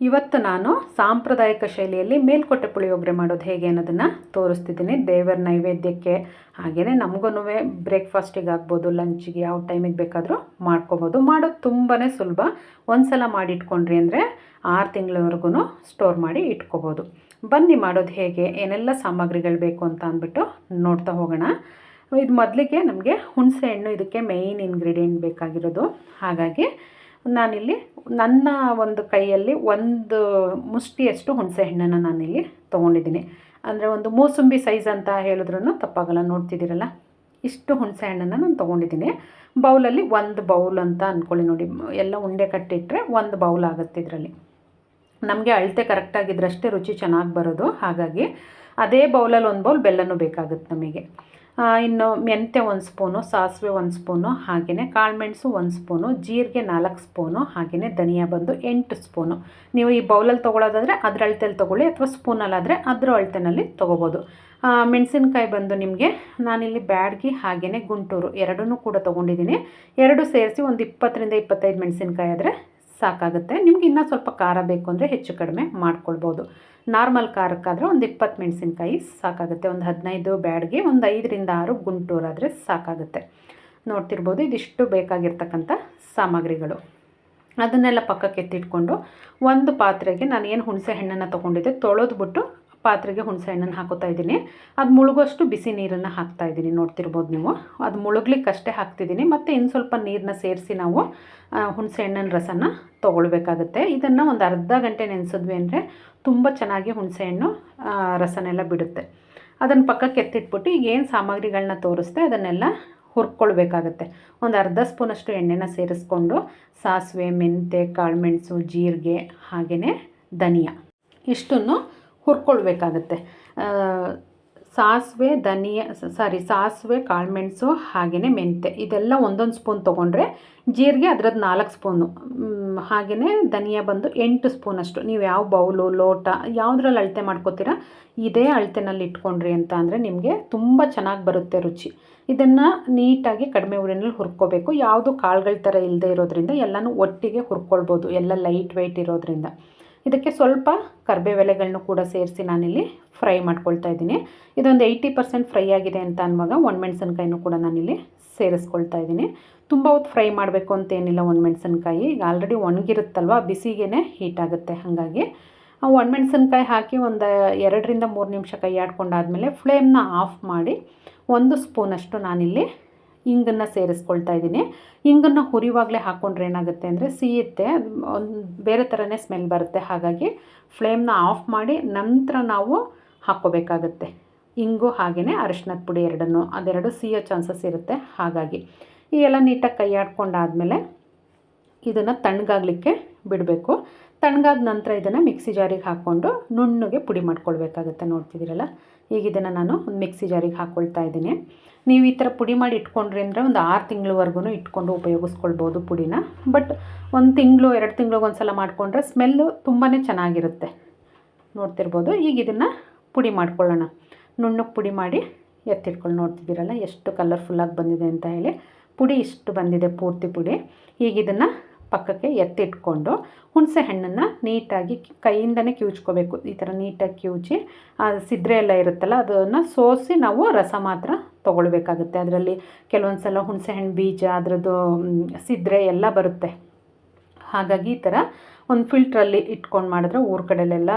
ಇವತ್ತು ನಾನು ಸಾಂಪ್ರದಾಯಿಕ ಶೈಲಿಯಲ್ಲಿ ಮೇಲ್ಕೋಟೆ ಪುಳಿಯೋಗರೆ ಮಾಡೋದು ಹೇಗೆ ಅನ್ನೋದನ್ನು ತೋರಿಸ್ತಿದ್ದೀನಿ. ದೇವರ ನೈವೇದ್ಯಕ್ಕೆ ಹಾಗೆಯೇ ನಮಗೂ ಬ್ರೇಕ್ಫಾಸ್ಟಿಗೆ ಆಗ್ಬೋದು ಲಂಚಿಗೆ ಯಾವ ಟೈಮಿಗೆ ಬೇಕಾದರೂ ಮಾಡ್ಕೊಬೋದು. ಮಾಡೋದು ತುಂಬಾ ಸುಲಭ. ಒಂದು ಸಲ ಮಾಡಿ ಇಟ್ಕೊಂಡ್ರಿ ಅಂದರೆ ಆರು ತಿಂಗಳವರೆಗೂ ಸ್ಟೋರ್ ಮಾಡಿ ಇಟ್ಕೋಬೋದು. ಬನ್ನಿ ಮಾಡೋದು ಹೇಗೆ, ಏನೆಲ್ಲ ಸಾಮಗ್ರಿಗಳು ಬೇಕು ಅಂತ ಅಂದ್ಬಿಟ್ಟು ನೋಡ್ತಾ ಹೋಗೋಣ. ಇದು ಮೊದಲಿಗೆ ನಮಗೆ ಹುಣಸೆ ಹಣ್ಣು ಇದಕ್ಕೆ ಮೇಯ್ನ್ ಇಂಗ್ರೀಡಿಯೆಂಟ್ ಬೇಕಾಗಿರೋದು. ಹಾಗಾಗಿ ನಾನಿಲ್ಲಿ ನನ್ನ ಒಂದು ಕೈಯಲ್ಲಿ ಒಂದು ಮುಷ್ಟಿಯಷ್ಟು ಹುಣಸೆ ಹಣ್ಣನ್ನು ನಾನಿಲ್ಲಿ ತೊಗೊಂಡಿದ್ದೀನಿ. ಅಂದರೆ ಒಂದು ಮೂಸಂಬಿ ಸೈಜ್ ಅಂತ ಹೇಳಿದ್ರೂ ತಪ್ಪಾಗಲ್ಲ, ನೋಡ್ತಿದ್ದೀರಲ್ಲ? ಇಷ್ಟು ಹುಣಸೆ ಹಣ್ಣನ್ನು ನಾನು ತೊಗೊಂಡಿದ್ದೀನಿ. ಬೌಲಲ್ಲಿ ಒಂದು ಬೌಲ್ ಅಂತ ಅಂದ್ಕೊಳ್ಳಿ ನೋಡಿ, ಎಲ್ಲ ಉಂಡೆ ಕಟ್ಟಿಟ್ಟರೆ ಒಂದು ಬೌಲ್ ಆಗುತ್ತೆ ಇದರಲ್ಲಿ. ನಮಗೆ ಅಳತೆ ಕರೆಕ್ಟಾಗಿದ್ದರಷ್ಟೇ ರುಚಿ ಚೆನ್ನಾಗಿ ಬರೋದು. ಹಾಗಾಗಿ ಅದೇ ಬೌಲಲ್ಲಿ ಒಂದು ಬೌಲ್ ಬೆಲ್ಲನೂ ಬೇಕಾಗುತ್ತೆ ನಮಗೆ. ಇನ್ನು ಮೆಂತ್ಯ ಒಂದು ಸ್ಪೂನು, ಸಾಸಿವೆ ಒಂದು ಸ್ಪೂನು ಹಾಗೆಯೇ ಕಾಳುಮೆಣಸು ಒಂದು ಸ್ಪೂನು, ಜೀರಿಗೆ ನಾಲ್ಕು ಸ್ಪೂನು ಹಾಗೆಯೇ ಧನಿಯಾ ಬಂದು ಎಂಟು ಸ್ಪೂನು. ನೀವು ಈ ಬೌಲಲ್ಲಿ ತೊಗೊಳೋದಾದರೆ ಅದ್ರ ಅಳತೆಯಲ್ಲಿ ತೊಗೊಳ್ಳಿ ಅಥವಾ ಸ್ಪೂನಲ್ಲಾದರೆ ಅದ್ರ ಅಳತೆನಲ್ಲಿ ತೊಗೋಬೋದು. ಮೆಣಸಿನ್ಕಾಯಿ ಬಂದು ನಿಮಗೆ ನಾನಿಲ್ಲಿ ಬ್ಯಾಡ್ಗಿ ಹಾಗೆಯೇ ಗುಂಟೂರು ಎರಡನ್ನೂ ಕೂಡ ತೊಗೊಂಡಿದ್ದೀನಿ. ಎರಡು ಸೇರಿಸಿ ಒಂದು ಇಪ್ಪತ್ತರಿಂದ ಇಪ್ಪತ್ತೈದು ಮೆಣಸಿನ್ಕಾಯಿ ಆದರೆ ಸಾಕಾಗುತ್ತೆ. ನಿಮ್ಗೆ ಇನ್ನೂ ಸ್ವಲ್ಪ ಖಾರ ಬೇಕು ಅಂದರೆ ಹೆಚ್ಚು ಕಡಿಮೆ ಮಾಡ್ಕೊಳ್ಬೋದು. ನಾರ್ಮಲ್ ಖಾರಕ್ಕಾದರೆ ಒಂದು ಇಪ್ಪತ್ತು ಮೆಣಸಿನ್ಕಾಯಿ ಸಾಕಾಗುತ್ತೆ. ಒಂದು ಹದಿನೈದು ಬ್ಯಾಡ್ಗೆ, ಒಂದು ಐದರಿಂದ ಆರು ಗುಂಟೂರಾದರೆ ಸಾಕಾಗುತ್ತೆ. ನೋಡ್ತಿರ್ಬೋದು ಇದಿಷ್ಟು ಬೇಕಾಗಿರ್ತಕ್ಕಂಥ ಸಾಮಗ್ರಿಗಳು. ಅದನ್ನೆಲ್ಲ ಪಕ್ಕಕ್ಕೆ ಎತ್ತಿಟ್ಕೊಂಡು ಒಂದು ಪಾತ್ರೆಗೆ ನಾನು ಏನು ಹುಣಸೆ ಹಣ್ಣನ್ನು ತೊಗೊಂಡಿದ್ದೆ ತೊಳೆದ್ಬಿಟ್ಟು ಪಾತ್ರೆಗೆ ಹುಣಸೆ ಹಣ್ಣನ್ನು ಹಾಕೋತಾ ಇದ್ದೀನಿ. ಅದು ಮುಳುಗೋಷ್ಟು ಬಿಸಿ ನೀರನ್ನು ಹಾಕ್ತಾ ಇದ್ದೀನಿ. ನೋಡ್ತಿರ್ಬೋದು ನೀವು. ಅದು ಮುಳುಗ್ಲಿಕ್ಕಷ್ಟೇ ಹಾಕ್ತಿದ್ದೀನಿ. ಮತ್ತು ಇನ್ನು ಸ್ವಲ್ಪ ನೀರನ್ನ ಸೇರಿಸಿ ನಾವು ಹುಣಸೆ ಹಣ್ಣಿನ ರಸನ ತೊಗೊಳ್ಬೇಕಾಗುತ್ತೆ. ಇದನ್ನು ಒಂದು ಅರ್ಧ ಗಂಟೆ ನೆನೆಸಿದ್ವಿ ಅಂದರೆ ತುಂಬ ಚೆನ್ನಾಗಿ ಹುಣಸೆ ಹಣ್ಣು ರಸನೆಲ್ಲ ಬಿಡುತ್ತೆ. ಅದನ್ನು ಪಕ್ಕಕ್ಕೆ ಎತ್ತಿಟ್ಬಿಟ್ಟು ಈಗ ಏನು ಸಾಮಗ್ರಿಗಳನ್ನ ತೋರಿಸ್ತೆ ಅದನ್ನೆಲ್ಲ ಹುರ್ಕೊಳ್ಬೇಕಾಗತ್ತೆ. ಒಂದು ಅರ್ಧ ಸ್ಪೂನಷ್ಟು ಎಣ್ಣೆನ ಸೇರಿಸ್ಕೊಂಡು ಸಾಸಿವೆ ಮೆಂತೆ ಕಾಳುಮೆಣಸು ಜೀರಿಗೆ ಹಾಗೆಯೇ ಧನಿಯಾ. ಇಷ್ಟನ್ನು ಹುರ್ಕೊಳ್ಬೇಕಾಗತ್ತೆ. ಸಾಸಿವೆ, ಧನಿಯಾ ಸಾರಿ, ಸಾಸಿವೆ ಕಾಳುಮೆಣಸು ಹಾಗೆಯೇ ಮೆಂತೆ ಇದೆಲ್ಲ ಒಂದೊಂದು ಸ್ಪೂನ್ ತೊಗೊಂಡ್ರೆ ಜೀರಿಗೆ ಅದರದ್ದು ನಾಲ್ಕು ಸ್ಪೂನು ಹಾಗೆಯೇ ಧನಿಯಾ ಬಂದು ಎಂಟು ಸ್ಪೂನಷ್ಟು ನೀವು ಯಾವ ಬೌಲು, ಲೋಟ, ಯಾವುದ್ರಲ್ಲಿ ಅಳತೆ ಮಾಡ್ಕೋತೀರ, ಇದೇ ಅಳತೆನಲ್ಲಿ ಇಟ್ಕೊಂಡ್ರಿ ಅಂತ ಅಂದರೆ ನಿಮಗೆ ತುಂಬ ಚೆನ್ನಾಗಿ ಬರುತ್ತೆ ರುಚಿ. ಇದನ್ನು ನೀಟಾಗಿ ಕಡಿಮೆ ಊರಿನಲ್ಲಿ ಹುರ್ಕೋಬೇಕು. ಯಾವುದು ಕಾಳುಗಳ ಥರ ಇಲ್ಲದೆ ಇರೋದ್ರಿಂದ ಎಲ್ಲನೂ ಒಟ್ಟಿಗೆ ಹುರ್ಕೊಳ್ಬೋದು, ಎಲ್ಲ ಲೈಟ್ ವೆಯ್ಟ್ ಇರೋದ್ರಿಂದ. ಇದಕ್ಕೆ ಸ್ವಲ್ಪ ಕರ್ಬೇವೆಲೆಗಳನ್ನೂ ಕೂಡ ಸೇರಿಸಿ ನಾನಿಲ್ಲಿ ಫ್ರೈ ಮಾಡ್ಕೊಳ್ತಾ ಇದ್ದೀನಿ. ಇದೊಂದು ಏಯ್ಟಿ ಪರ್ಸೆಂಟ್ ಫ್ರೈ ಆಗಿದೆ ಅಂತ ಅನ್ನುವಾಗ ಒಣಮೆಣ್ಸಿನ್ಕಾಯಿನೂ ಕೂಡ ನಾನಿಲ್ಲಿ ಸೇರಿಸ್ಕೊಳ್ತಾ ಇದ್ದೀನಿ. ತುಂಬ ಹೊತ್ತು ಫ್ರೈ ಮಾಡಬೇಕು ಅಂತೇನಿಲ್ಲ ಒಣಮೆಣ್ಸಿನ್ಕಾಯಿ. ಈಗ ಆಲ್ರೆಡಿ ಒಣಗಿರುತ್ತಲ್ವ ಬಿಸಿಗೇ ಹೀಟ್ ಆಗುತ್ತೆ ಹಾಗಾಗಿ. ಒಣಮೆಣ್ಸಿನ್ಕಾಯಿ ಹಾಕಿ ಒಂದು ಎರಡರಿಂದ ಮೂರು ನಿಮಿಷ ಕೈ ಆಡ್ಕೊಂಡಾದಮೇಲೆ ಫ್ಲೇಮ್ನ ಆಫ್ ಮಾಡಿ ಒಂದು ಸ್ಪೂನಷ್ಟು ನಾನಿಲ್ಲಿ ಇಂಗನ್ನು ಸೇರಿಸ್ಕೊಳ್ತಾ ಇದ್ದೀನಿ. ಇಂಗನ್ನು ಹುರಿವಾಗಲೇ ಹಾಕ್ಕೊಂಡ್ರೆ ಏನಾಗುತ್ತೆ ಅಂದರೆ ಸೀಯುತ್ತೆ ಒಂದು ಬೇರೆ ಥರನೇ ಸ್ಮೆಲ್ ಬರುತ್ತೆ. ಹಾಗಾಗಿ ಫ್ಲೇಮ್ನ ಆಫ್ ಮಾಡಿ ನಂತರ ನಾವು ಹಾಕ್ಕೋಬೇಕಾಗತ್ತೆ. ಇಂಗು ಹಾಗೆಯೇ ಅರಿಶಿನದ ಪುಡಿ ಎರಡನ್ನು, ಅದೆರಡು ಸಿಹಿಯೋ ಚಾನ್ಸಸ್ ಇರುತ್ತೆ. ಹಾಗಾಗಿ ಈ ಎಲ್ಲ ನೀಟಾಗಿ ಕೈ ಆಡ್ಕೊಂಡಾದಮೇಲೆ ಇದನ್ನು ತಣ್ಣಗಾಗಲಿಕ್ಕೆ ಬಿಡಬೇಕು. ತಣ್ಣಗಾದ ನಂತರ ಇದನ್ನು ಮಿಕ್ಸಿ ಜಾರಿಗೆ ಹಾಕ್ಕೊಂಡು ನುಣ್ಣಗೆ ಪುಡಿ ಮಾಡ್ಕೊಳ್ಬೇಕಾಗುತ್ತೆ. ನೋಡ್ತಿದ್ದೀರಲ್ಲ? ಈಗ ಇದನ್ನು ನಾನು ಒಂದು ಮಿಕ್ಸಿ ಜಾರಿಗೆ ಹಾಕ್ಕೊಳ್ತಾ ಇದ್ದೀನಿ. ನೀವು ಈ ಥರ ಪುಡಿ ಮಾಡಿ ಇಟ್ಕೊಂಡ್ರಿ ಅಂದರೆ ಒಂದು ಆರು ತಿಂಗಳವರೆಗೂ ಇಟ್ಕೊಂಡು ಉಪಯೋಗಿಸ್ಕೊಳ್ಬೋದು ಪುಡಿನ. ಬಟ್ ಒಂದು ತಿಂಗಳು, ಎರಡು ತಿಂಗಳಿಗೆ ಒಂದು ಸಲ ಮಾಡಿಕೊಂಡ್ರೆ ಸ್ಮೆಲ್ಲು ತುಂಬಾ ಚೆನ್ನಾಗಿರುತ್ತೆ. ನೋಡ್ತಿರ್ಬೋದು? ಈಗ ಇದನ್ನು ಪುಡಿ ಮಾಡ್ಕೊಳ್ಳೋಣ. ನುಣ್ಣಗೆ ಪುಡಿ ಮಾಡಿ ಎತ್ತಿಟ್ಕೊಂಡು ನೋಡ್ತಿದ್ದೀರಲ್ಲ? ಎಷ್ಟು ಕಲರ್ಫುಲ್ಲಾಗಿ ಬಂದಿದೆ ಅಂತ ಹೇಳಿ. ಪುಡಿ ಇಷ್ಟು ಬಂದಿದೆ, ಪೂರ್ತಿ ಪುಡಿ. ಈಗ ಇದನ್ನು ಪಕ್ಕಕ್ಕೆ ಎತ್ತಿಟ್ಕೊಂಡು ಹುಣಸೆ ಹಣ್ಣನ್ನು ನೀಟಾಗಿ ಕೈಯಿಂದನೇ ಕಿವುಚ್ಕೋಬೇಕು ಈ ಥರ ನೀಟಾಗಿ ಕಿವುಚಿ ಸಿದ್ರೆ ಎಲ್ಲ ಇರುತ್ತಲ್ಲ, ಅದನ್ನು ಸೋಸಿ ನಾವು ರಸ ಮಾತ್ರ ತೊಗೊಳ್ಬೇಕಾಗುತ್ತೆ. ಅದರಲ್ಲಿ ಕೆಲವೊಂದು ಸಲ ಹುಣಸೆ ಹಣ್ಣು ಬೀಜ, ಅದರದ್ದು ಸಿದ್ರೆ ಎಲ್ಲ ಬರುತ್ತೆ. ಹಾಗಾಗಿ ಈ ಥರ ಒಂದು ಫಿಲ್ಟ್ರಲ್ಲಿ ಇಟ್ಕೊಂಡು ಮಾಡಿದ್ರೆ ಊರ ಕಡೆಯಲ್ಲೆಲ್ಲ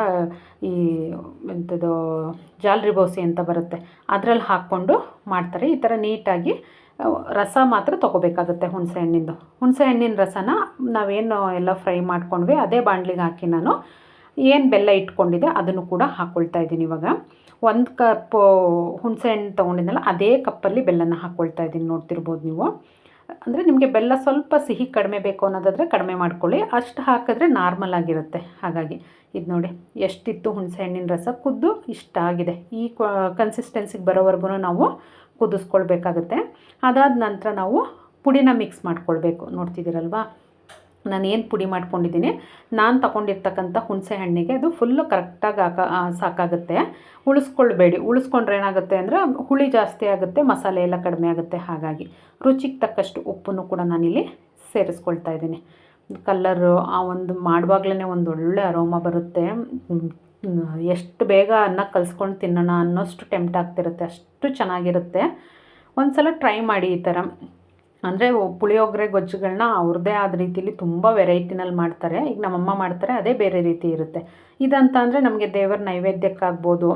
ಈ ಎಂಥದ್ದು ಜಾಲ್ರಿ ಬೋಸಿ ಅಂತ ಬರುತ್ತೆ. ಅದರಲ್ಲಿ ಹಾಕ್ಕೊಂಡು ಮಾಡ್ತಾರೆ. ಈ ಥರ ನೀಟಾಗಿ ರಸ ಮಾತ್ರ ತೊಗೋಬೇಕಾಗುತ್ತೆ ಹುಣಸೆ ಹಣ್ಣಿಂದು. ಹುಣಸೆ ಹಣ್ಣಿನ ರಸನ ನಾವೇನು ಎಲ್ಲ ಫ್ರೈ ಮಾಡ್ಕೊಂಡ್ವಿ, ಅದೇ ಬಾಂಡ್ಲಿಗೆ ಹಾಕಿ ನಾನು ಏನು ಬೆಲ್ಲ ಇಟ್ಕೊಂಡಿದ್ದೆ ಅದನ್ನು ಕೂಡ ಹಾಕ್ಕೊಳ್ತಾ ಇದ್ದೀನಿ ಇವಾಗ. ಒಂದು ಕಪ್ ಹುಣಸೆ ಹಣ್ಣು ತೊಗೊಂಡಿದ್ದಲ್ಲ ಅದೇ ಕಪ್ಪಲ್ಲಿ ಬೆಲ್ಲನ ಹಾಕ್ಕೊಳ್ತಾ ಇದ್ದೀನಿ ನೋಡ್ತಿರ್ಬೋದು ನೀವು. ಅಂದರೆ ನಿಮಗೆ ಬೆಲ್ಲ ಸ್ವಲ್ಪ ಸಿಹಿ ಕಡಿಮೆ ಬೇಕು ಅನ್ನೋದಾದರೆ ಕಡಿಮೆ ಮಾಡ್ಕೊಳ್ಳಿ, ಅಷ್ಟು ಹಾಕಿದ್ರೆ ನಾರ್ಮಲ್ ಆಗಿರುತ್ತೆ. ಹಾಗಾಗಿ ಇದು ನೋಡಿ, ಎಷ್ಟಿತ್ತು ಹುಣಸೆ ಹಣ್ಣಿನ ರಸ, ಕುದ್ದು ಇಷ್ಟ ಆಗಿದೆ. ಈ ಕನ್ಸಿಸ್ಟೆನ್ಸಿಗೆ ಬರೋವರೆಗೂ ನಾವು ಕುದಿಸ್ಕೊಳ್ಬೇಕಾಗುತ್ತೆ. ಅದಾದ ನಂತರ ನಾವು ಪುಡಿನ ಮಿಕ್ಸ್ ಮಾಡ್ಕೊಳ್ಬೇಕು. ನೋಡ್ತಿದ್ದೀರಲ್ವಾ? ನಾನು ಏನು ಪುಡಿ ಮಾಡ್ಕೊಂಡಿದ್ದೀನಿ? ನಾನು ತಗೊಂಡಿರ್ತಕ್ಕಂಥ ಹುಣಸೆ ಹಣ್ಣಿಗೆ ಅದು ಫುಲ್ಲು ಕರೆಕ್ಟಾಗಿ ಹಾಕ ಸಾಕಾಗುತ್ತೆ. ಉಳಿಸ್ಕೊಳ್ಬೇಡಿ. ಉಳಿಸ್ಕೊಂಡ್ರೆ ಏನಾಗುತ್ತೆ ಅಂದರೆ ಹುಳಿ ಜಾಸ್ತಿ ಆಗುತ್ತೆ, ಮಸಾಲೆ ಎಲ್ಲ ಕಡಿಮೆ ಆಗುತ್ತೆ. ಹಾಗಾಗಿ ರುಚಿಗೆ ತಕ್ಕಷ್ಟು ಉಪ್ಪನ್ನು ಕೂಡ ನಾನಿಲ್ಲಿ ಸೇರಿಸ್ಕೊಳ್ತಾ ಇದ್ದೀನಿ. ಕಲ್ಲರು ಆ ಒಂದು ಮಾಡುವಾಗ್ಲೇ ಒಂದು ಒಳ್ಳೆ ಅರೋಮ ಬರುತ್ತೆ. ಎಷ್ಟು ಬೇಗ ಅನ್ನ ಕಲ್ಸ್ಕೊಂಡು ತಿನ್ನೋಣ ಅನ್ನೋಷ್ಟು ಟೆಂಪ್ಟ್ ಆಗ್ತಿರುತ್ತೆ. ಅಷ್ಟು ಚೆನ್ನಾಗಿರುತ್ತೆ. ಒಂದು ಸಲ ಟ್ರೈ ಮಾಡಿ ಈ ಥರ. ಅಂದರೆ ಪುಳಿಯೋಗರೆ ಗೊಜ್ಜುಗಳನ್ನ ಅವ್ರದ್ದೇ ಆದ ರೀತಿಲಿ ತುಂಬ ವೆರೈಟಿನಲ್ಲಿ ಮಾಡ್ತಾರೆ. ಈಗ ನಮ್ಮಮ್ಮ ಮಾಡ್ತಾರೆ, ಅದೇ ಬೇರೆ ರೀತಿ ಇರುತ್ತೆ. ಇದಂತ ಅಂದರೆ ನಮಗೆ ದೇವರ ನೈವೇದ್ಯಕ್ಕಾಗ್ಬೋದು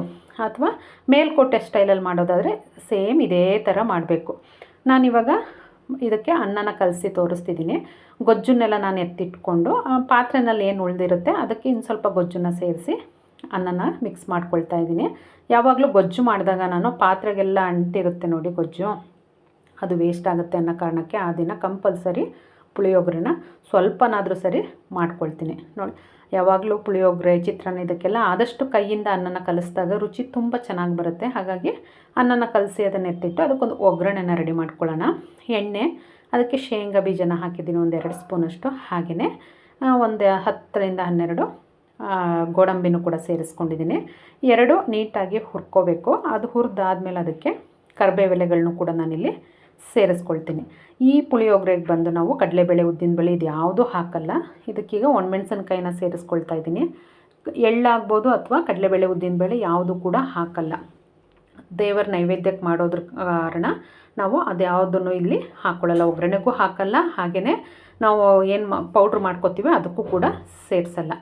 ಅಥವಾ ಮೇಲ್ಕೋಟೆ ಸ್ಟೈಲಲ್ಲಿ ಮಾಡೋದಾದರೆ ಸೇಮ್ ಇದೇ ಥರ ಮಾಡಬೇಕು. ನಾನಿವಾಗ ಇದಕ್ಕೆ ಅನ್ನನ ಕಲಸಿ ತೋರಿಸ್ತಿದ್ದೀನಿ. ಗೊಜ್ಜನ್ನೆಲ್ಲ ನಾನು ಎತ್ತಿಟ್ಕೊಂಡು ಪಾತ್ರೆನಲ್ಲಿ ಏನು ಉಳಿದಿರುತ್ತೆ ಅದಕ್ಕೆ ಇನ್ನು ಸ್ವಲ್ಪ ಗೊಜ್ಜನ್ನು ಸೇರಿಸಿ ಅನ್ನನ ಮಿಕ್ಸ್ ಮಾಡ್ಕೊಳ್ತಾ ಇದ್ದೀನಿ. ಯಾವಾಗಲೂ ಗೊಜ್ಜು ಮಾಡಿದಾಗ ನಾನು ಪಾತ್ರೆಗೆಲ್ಲ ಅಂಟಿರುತ್ತೆ ನೋಡಿ ಗೊಜ್ಜು. ಅದು ವೇಸ್ಟ್ ಆಗುತ್ತೆ ಅನ್ನೋ ಕಾರಣಕ್ಕೆ ಆ ದಿನ ಕಂಪಲ್ಸರಿ ಪುಳಿಯೋಗರೆನ ಸ್ವಲ್ಪನಾದರೂ ಸರಿ ಮಾಡ್ಕೊಳ್ತೀನಿ. ನೋಡಿ, ಯಾವಾಗಲೂ ಪುಳಿಯೋಗರೆ, ಚಿತ್ರಾನ್ನ ಇದಕ್ಕೆಲ್ಲ ಆದಷ್ಟು ಕೈಯಿಂದ ಅನ್ನನ ಕಲಿಸಿದಾಗ ರುಚಿ ತುಂಬ ಚೆನ್ನಾಗಿ ಬರುತ್ತೆ. ಹಾಗಾಗಿ ಅನ್ನನ ಕಲಸಿ ಅದನ್ನು ಎತ್ತಿಟ್ಟು ಅದಕ್ಕೊಂದು ಒಗ್ಗರಣೆನ ರೆಡಿ ಮಾಡ್ಕೊಳ್ಳೋಣ. ಎಣ್ಣೆ, ಅದಕ್ಕೆ ಶೇಂಗಾ ಬೀಜನ ಹಾಕಿದ್ದೀನಿ ಒಂದು ಎರಡು ಸ್ಪೂನಷ್ಟು ಹಾಗೆಯೇ ಒಂದು ಹತ್ತರಿಂದ ಹನ್ನೆರಡು ಗೋಡಂಬಿನೂ ಕೂಡ ಸೇರಿಸ್ಕೊಂಡಿದ್ದೀನಿ. ಎರಡು ನೀಟಾಗಿ ಹುರ್ಕೋಬೇಕು. ಅದು ಹುರಿದಾದ್ಮೇಲೆ ಅದಕ್ಕೆ ಕರಿಬೇವೆಲೆಗಳನ್ನೂ ಕೂಡ ನಾನಿಲ್ಲಿ ಸೇರಿಸ್ಕೊಳ್ತೀನಿ. ಈ ಪುಳಿಯೋಗರೆಗೆ ಬಂದು ನಾವು ಕಡಲೆಬೇಳೆ ಉದ್ದಿನಬೇಳೆ ಇದು ಯಾವುದೂ ಹಾಕಲ್ಲ. ಇದಕ್ಕೀಗ ಒಣಮೆಣಸಿನಕಾಯಿನ ಸೇರಿಸ್ಕೊಳ್ತಾ ಇದ್ದೀನಿ. ಎಳ್ಳಾಗ್ಬೋದು ಅಥವಾ ಕಡಲೆಬೇಳೆ ಉದ್ದಿನಬೇಳೆ ಯಾವುದು ಕೂಡ ಹಾಕಲ್ಲ. ದೇವರ ನೈವೇದ್ಯಕ್ಕೆ ಮಾಡೋದ್ರ ಕಾರಣ ನಾವು ಅದ್ಯಾವುದನ್ನು ಇಲ್ಲಿ ಹಾಕ್ಕೊಳ್ಳಲ್ಲ ಒಗ್ಗರಣೆಗೂ ಹಾಕಲ್ಲ. ಹಾಗೆಯೇ ನಾವು ಏನು ಪೌಡ್ರ್ ಮಾಡ್ಕೋತೀವಿ ಅದಕ್ಕೂ ಕೂಡ ಸೇರಿಸಲ್ಲ.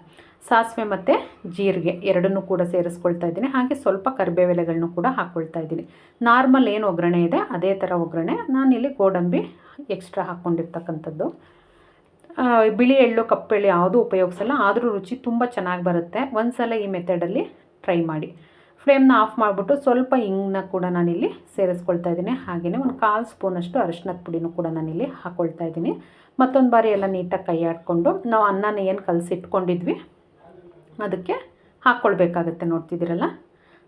ಸಾಸಿವೆ ಮತ್ತು ಜೀರಿಗೆ ಎರಡನ್ನೂ ಕೂಡ ಸೇರಿಸ್ಕೊಳ್ತಾ ಇದ್ದೀನಿ. ಹಾಗೆ ಸ್ವಲ್ಪ ಕರಿಬೇವೆಲೆಗಳನ್ನು ಕೂಡ ಹಾಕ್ಕೊಳ್ತಾ ಇದ್ದೀನಿ. ನಾರ್ಮಲ್ ಏನು ಒಗ್ಗರಣೆ ಇದೆ, ಅದೇ ಥರ ಒಗ್ಗರಣೆ. ನಾನಿಲ್ಲಿ ಗೋಡಂಬಿ ಎಕ್ಸ್ಟ್ರಾ ಹಾಕ್ಕೊಂಡಿರ್ತಕ್ಕಂಥದ್ದು. ಬಿಳಿ ಎಳ್ಳು ಕಪ್ಪೆಳ್ಳು ಯಾವುದೂ ಉಪಯೋಗಿಸಲ್ಲ, ಆದರೂ ರುಚಿ ತುಂಬ ಚೆನ್ನಾಗಿ ಬರುತ್ತೆ. ಒಂದು ಸಲ ಈ ಮೆಥಡಲ್ಲಿ ಟ್ರೈ ಮಾಡಿ. ಫ್ಲೇಮ್ನ ಆಫ್ ಮಾಡಿಬಿಟ್ಟು ಸ್ವಲ್ಪ ಹಿಂಗನ್ನ ಕೂಡ ನಾನಿಲ್ಲಿ ಸೇರಿಸ್ಕೊಳ್ತಾ ಇದ್ದೀನಿ. ಹಾಗೆಯೇ ಒಂದು ಕಾಲು ಸ್ಪೂನಷ್ಟು ಅರಿಶಿನದ ಪುಡಿನೂ ಕೂಡ ನಾನಿಲ್ಲಿ ಹಾಕ್ಕೊಳ್ತಾ ಇದ್ದೀನಿ. ಮತ್ತೊಂದು ಬಾರಿ ಎಲ್ಲ ನೀಟಾಗಿ ಕೈ ಆಡಿಕೊಂಡು ನಾವು ಅನ್ನನ ಏನು ಕಲಸಿಟ್ಕೊಂಡಿದ್ವಿ ಅದಕ್ಕೆ ಹಾಕ್ಕೊಳ್ಬೇಕಾಗತ್ತೆ ನೋಡ್ತಿದ್ದೀರಲ್ಲ?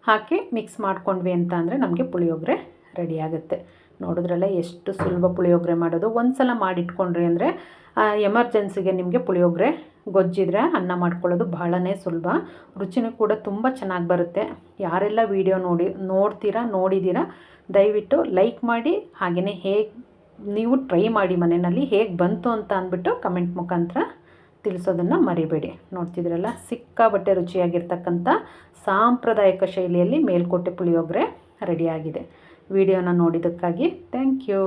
ಹಾಕಿ ಮಿಕ್ಸ್ ಮಾಡ್ಕೊಂಡ್ವಿ ಅಂತ ಅಂದರೆ ನಮಗೆ ಪುಳಿಯೋಗರೆ ರೆಡಿ ಆಗುತ್ತೆ. ನೋಡಿದ್ರಲ್ಲ ಎಷ್ಟು ಸುಲಭ ಪುಳಿಯೋಗರೆ ಮಾಡೋದು. ಒಂದು ಸಲ ಮಾಡಿಟ್ಕೊಂಡ್ರಿ ಅಂದರೆ ಎಮರ್ಜೆನ್ಸಿಗೆ ನಿಮಗೆ ಪುಳಿಯೋಗರೆ ಗೊಜ್ಜಿದ್ರೆ ಅನ್ನ ಮಾಡ್ಕೊಳ್ಳೋದು ಬಹಳನೇ ಸುಲಭ. ರುಚಿನೂ ಕೂಡ ತುಂಬ ಚೆನ್ನಾಗಿ ಬರುತ್ತೆ. ಯಾರೆಲ್ಲ ವಿಡಿಯೋ ನೋಡಿ, ನೋಡ್ತೀರಾ ನೋಡಿದ್ದೀರಾ ದಯವಿಟ್ಟು ಲೈಕ್ ಮಾಡಿ ಹಾಗೆಯೇ ಹೇಗೆ ನೀವು ಟ್ರೈ ಮಾಡಿ ಮನೆಯಲ್ಲಿ ಹೇಗೆ ಬಂತು ಅಂತ ಅಂದ್ಬಿಟ್ಟು ಕಮೆಂಟ್ ಮುಖಾಂತರ ತಿಳಿಸೋದನ್ನು ಮರಿಬೇಡಿ. ನೋಡ್ತಿದ್ರಲ್ಲ ಸಿಕ್ಕಾಬಟ್ಟೆ ರುಚಿಯಾಗಿರ್ತಕ್ಕಂಥ ಸಾಂಪ್ರದಾಯಿಕ ಶೈಲಿಯಲ್ಲಿ ಮೇಲ್ಕೋಟೆ ಪುಳಿಯೋಗರೆ ರೆಡಿಯಾಗಿದೆ. ವಿಡಿಯೋನ ನೋಡಿದ್ದಕ್ಕಾಗಿ ಥ್ಯಾಂಕ್ ಯು.